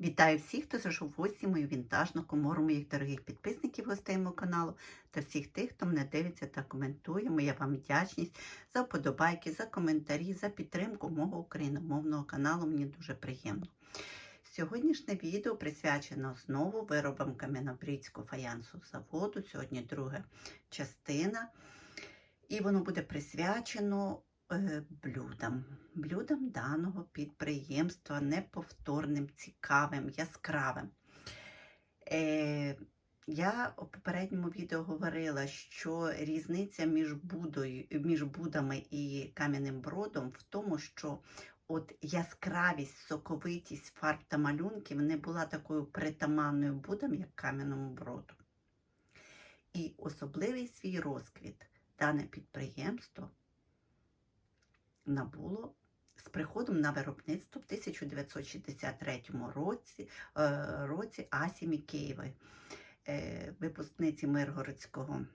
Вітаю всіх, хто зайшов в гості мою вінтажну комору моїх дорогих підписників гостей мого каналу та всіх тих, хто мене дивиться та коментує. Моя вам вдячність за вподобайки, за коментарі, за підтримку мого україномовного каналу. Мені дуже приємно. Сьогоднішнє відео присвячено знову виробам Кам'янобрідського фаянсу заводу. Сьогодні друга частина. І воно буде присвячено блюдам, блюдам даного підприємства, неповторним, цікавим, яскравим. Е, я у попередньому відео говорила, що різниця між, будою, між будами і кам'яним бродом в тому, що от яскравість, соковитість фарб та малюнків не була такою притаманною будам, як кам'яному броду. І особливий свій розквіт дане підприємство набуло з приходом на виробництво в 1963 році, е, році Асі Мікеєвої, е, випускниці Миргородського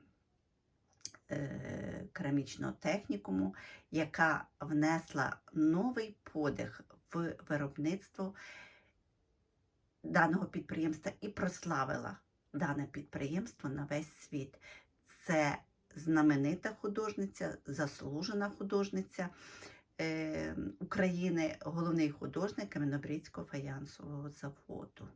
е, керамічного технікуму, яка внесла новий подих в виробництво даного підприємства і прославила дане підприємство на весь світ. Це знаменита художниця, заслужена художниця е, України, головний художник Кам'янобрідського фаянсового заводу.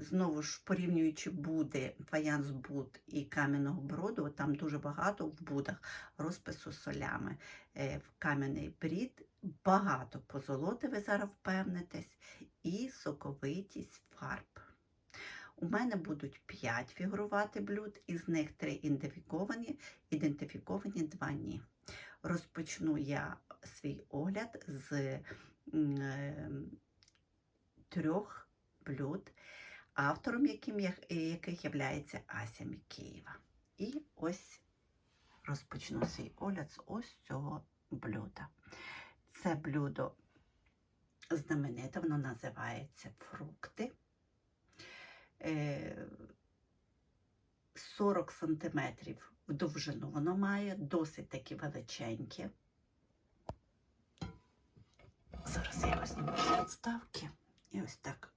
Знову ж порівнюючи буди, фаянс буд і кам'яного броду, там дуже багато в будах розпису солями. Е, В кам'яний брід багато позолоти, ви зараз впевнитесь, і соковитість фарб. У мене будуть 5 фігурувати блюд, із них 3 ідентифіковані, ідентифіковані 2 ні. Розпочну я свій огляд з е, трьох блюд, автором яким, яких є Ася Мікеєва. І ось розпочну свій огляд з ось цього блюда. Це блюдо знамените, воно називається фрукти. Е, 40 сантиметрів в довжину воно має, досить таки величеньке. Зараз я з підставки і ось так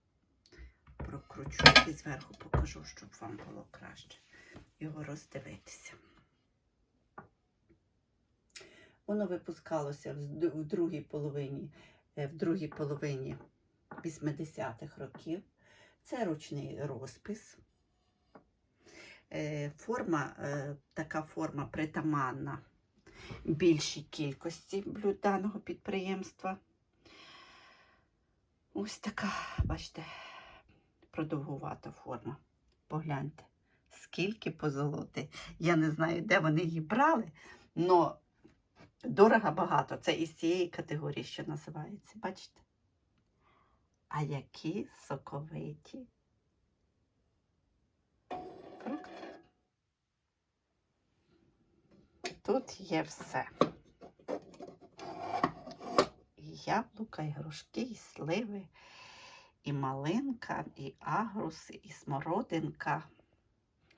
прокручу і зверху покажу, щоб вам було краще його роздивитися. Воно випускалося в другій половині, е, в другій половині 80-х років. Це ручний розпис. Е, Форма, е, така форма притаманна більшій кількості блюд даного підприємства. Ось така, бачите, продовгувата форма. Погляньте, скільки позолоти. Я не знаю, де вони її брали, але дорого багато. Це із цієї категорії, що називається. Бачите? А які соковиті фрукти. Тут є все. І яблука, і грушки, і сливи, і малинка, і агруси, і смородинка.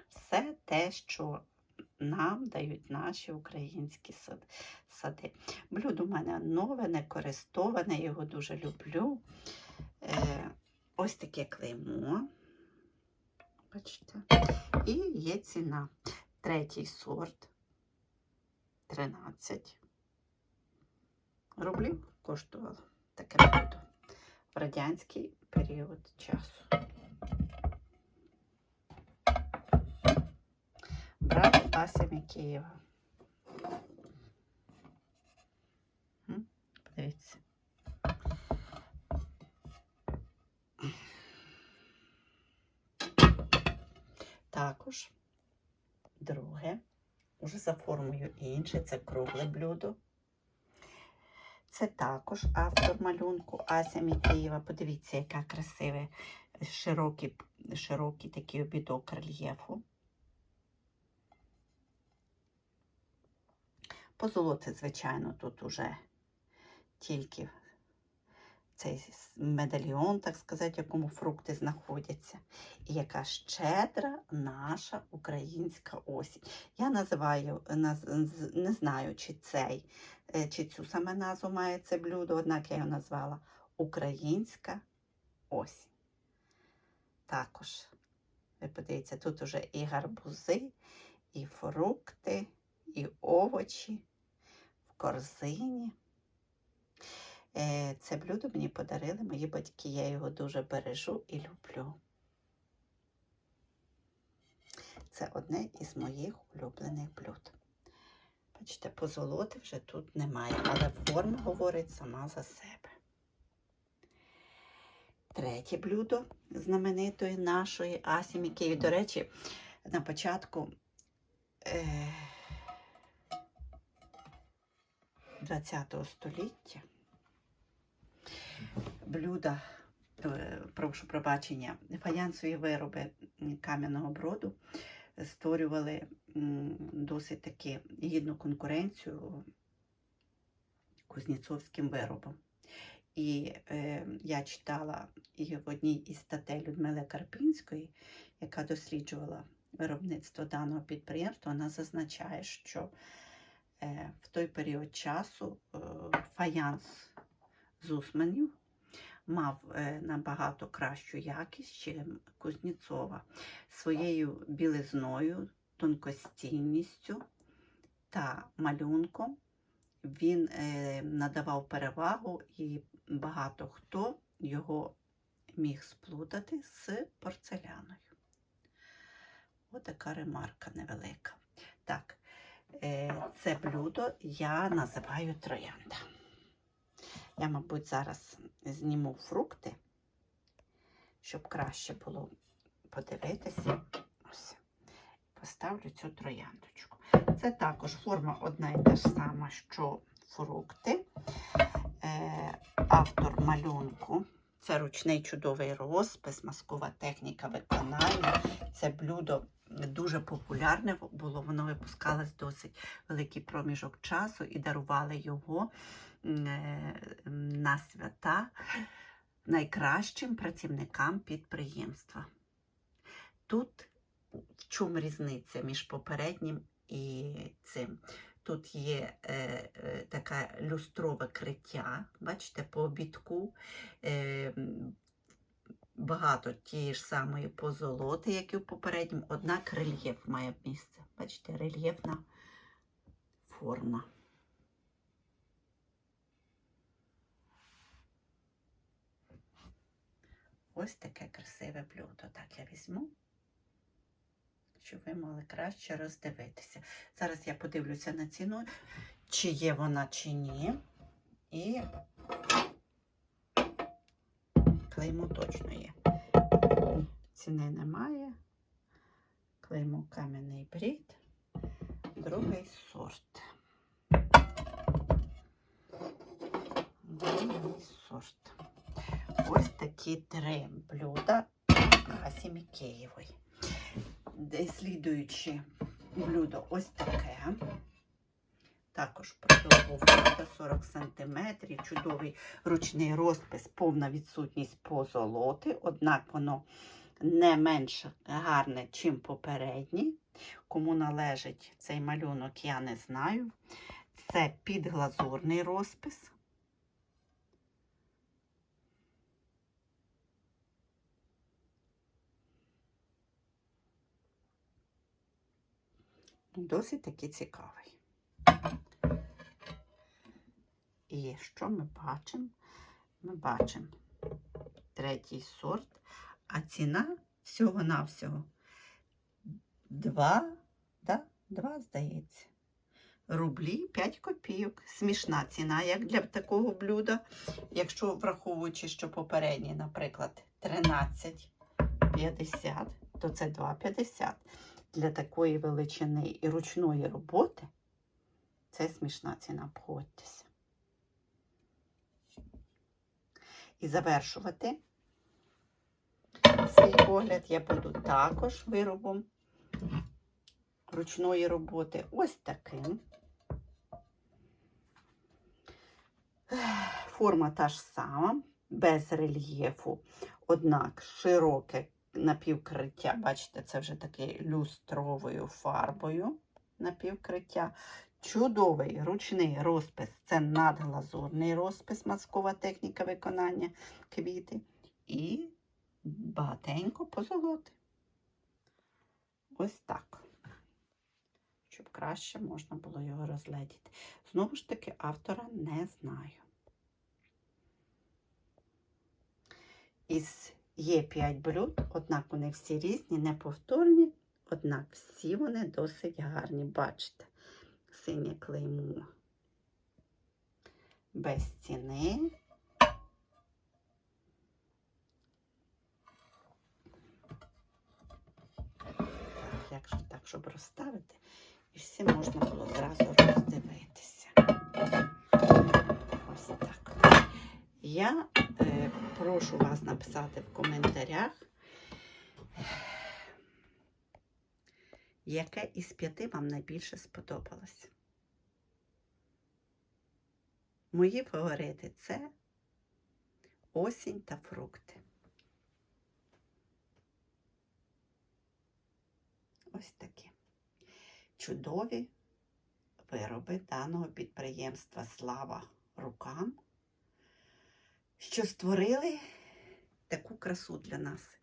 Все те, що нам дають наші українські сади. Блюдо у мене нове, не користоване, його дуже люблю. Е, ось таке клеймо. Бачите? І є ціна. Третій сорт 13 рублів коштувало таке блюдо в радянський період часу. Брат Ася Мікієва. М, Подивіться. Також друге, уже за формою інше, це кругле блюдо. Це також автор малюнку Ася Мікеєва. Подивіться, яка красиве, широкий, широкий такий обідок рельєфу. Позолоти, звичайно, тут уже тільки цей медальйон, так сказати, якому фрукти знаходяться. І яка щедра наша українська осінь. Я називаю, не знаю, чи цей, е, чи цю саме назву має це блюдо, однак я його назвала українська осінь. Також, ви подивіться, тут уже і гарбузи, і фрукти, і овочі в корзині. Е, Це блюдо мені подарили мої батьки. Я його дуже бережу і люблю. Це одне із моїх улюблених блюд. Бачите, позолоти вже тут немає, але форма говорить сама за себе. Третє блюдо знаменитої нашої асіміки. До речі, на початку е, 20 століття блюда, е, прошу пробачення, фаянсові вироби кам'яного броду створювали досить таки гідну конкуренцію кузнєцовським виробам. І е, я читала і в одній із статей Людмили Карпінської, яка досліджувала виробництво даного підприємства, вона зазначає, що е, в той період часу е, фаянс з Усманів мав е, набагато кращу якість, ніж Кузнєцова, своєю білизною, тонкостінністю та малюнком. Він е, надавав перевагу, і багато хто його міг сплутати з порцеляною. Отака ремарка невелика. Так, е, це блюдо я називаю троянда. Я, мабуть, зараз зніму фрукти, щоб краще було подивитися. Ось. Поставлю цю трояндочку. Це також форма одна і та ж сама, що фрукти. Е, автор малюнку. Це ручний чудовий розпис, маскова техніка виконання. Це блюдо дуже популярне було, воно випускалось досить великий проміжок часу і дарували його на свята найкращим працівникам підприємства. Тут в чому різниця між попереднім і цим? Тут є е, е, таке люстрове криття, бачите, по обідку. Е, багато тієї ж самої позолоти, як і в попередньому, однак рельєф має місце. Бачите, рельєфна форма. Ось таке красиве блюдо. Так я візьму, щоб ви могли краще роздивитися. Зараз я подивлюся на ціну, чи є вона, чи ні. І клеймо точно є. Ціни немає. Клеймо кам'яний брід. Другий сорт. Другий сорт. Ось такі три блюда Касі Києвої. Слідуючи блюдо ось таке. Також продовгування 40 см, чудовий ручний розпис, повна відсутність позолоти, однак воно не менш гарне, чим попереднє. Кому належить цей малюнок, я не знаю. Це підглазурний розпис. Досить таки цікавий. І що ми бачимо? Ми бачимо третій сорт, а ціна всього-навсього 2, да? 2, здається, рублі 5 копійок. Смішна ціна, як для такого блюда. Якщо враховуючи, що попередній, наприклад, 13,50, то це 2,50. Для такої величини і ручної роботи це смішна ціна, погодьтеся. І завершувати свій огляд я буду також виробом ручної роботи. Ось таким. Форма та ж сама, без рельєфу, однак широке напівкриття. Бачите, це вже таке люстровою фарбою напівкриття. чудовий ручний розпис. Це надглазурний розпис, маскова техніка виконання квіти. І багатенько позолоти. Ось так. Щоб краще можна було його розгледіти. Знову ж таки, автора не знаю. Із є 5 блюд, однак вони всі різні, неповторні, однак всі вони досить гарні. Бачите, синє клеймо без ціни. Як же так, щоб розставити, і всі можна було зразу роздивитися. Ось так. Я прошу вас написати в коментарях, яке із п'яти вам найбільше сподобалось. Мої фаворити це осінь та фрукти. Ось такі чудові вироби даного підприємства Слава рукам, що створили таку красу для нас.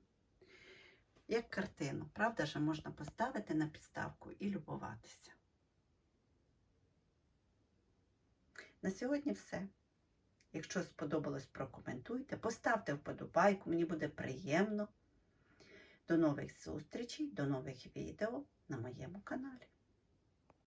Як картину, правда же можна поставити на підставку і любуватися. На сьогодні все. Якщо сподобалось, прокоментуйте, поставте вподобайку, мені буде приємно. До нових зустрічей, до нових відео на моєму каналі.